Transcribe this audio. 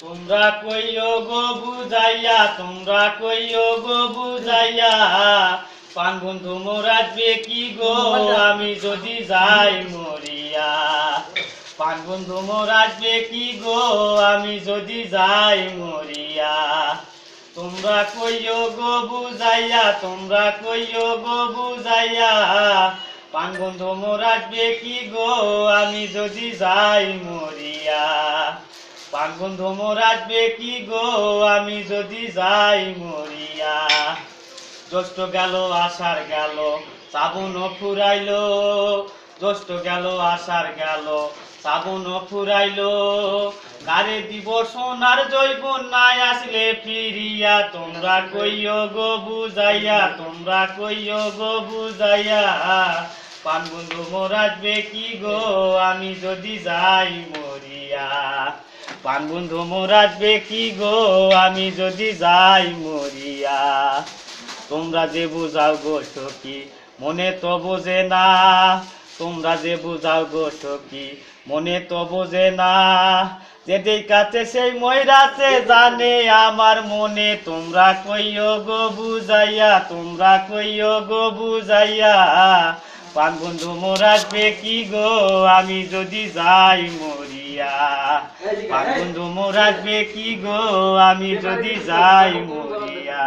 তোমরা কইও গো বুঝাইয়া, তোমরা কইও গো বুঝাইয়া। পান বন্ধু মোরাজবে কি গো? আমি যদি যাই মরিয়া। পান বন্ধু মোরাজবে কি গো? আমি যদি যাই মরিয়া। তোমরা কইও গো বুঝাইয়া, তোমরা কইও গো বুঝাইয়া। পান বন্ধু মোরাজবে কি গো? আমি যদি যাই মরিয়া। পান বন্ধু মোরাজবে কি গো? আমি যদি যাই মরিয়া। জ্যৈষ্ঠ গেল, আষাঢ় গেল, শ্রাবণ ফুরাইলো। জ্যৈষ্ঠ গেল, আষাঢ় গেল, শ্রাবণ ফুরাইলো। গারে দিব সোনার জৈবন নাই আসলে ফিরিয়া। তোমরা কইও গো বুঝাইয়া, তোমরা কইও গো বুঝাইয়া। পান বন্ধু মোরাজবে কি গো? আমি যদি যাই মরিয়া। পান বন্ধু মোরাজবে কি গো? আমি যদি যাই মরিয়া, তোমরা যে বুঝাও গো সখী, মনে তো বোঝে না। তোমরা যে বুঝাও গো সখী, মনে তো বোঝে না। যেদিক কাছে সেই ময়রাতে জানে, আমার মনে তোমরা কইও গো বুঝাইয়া, তোমরা কইও গো বুঝাইয়া। পান বন্ধু মোরাজবে কি গো? আমি যদি যাই মরিয়া বন্ধু আসবে কি গো? আমি যদি যাই মরিয়া।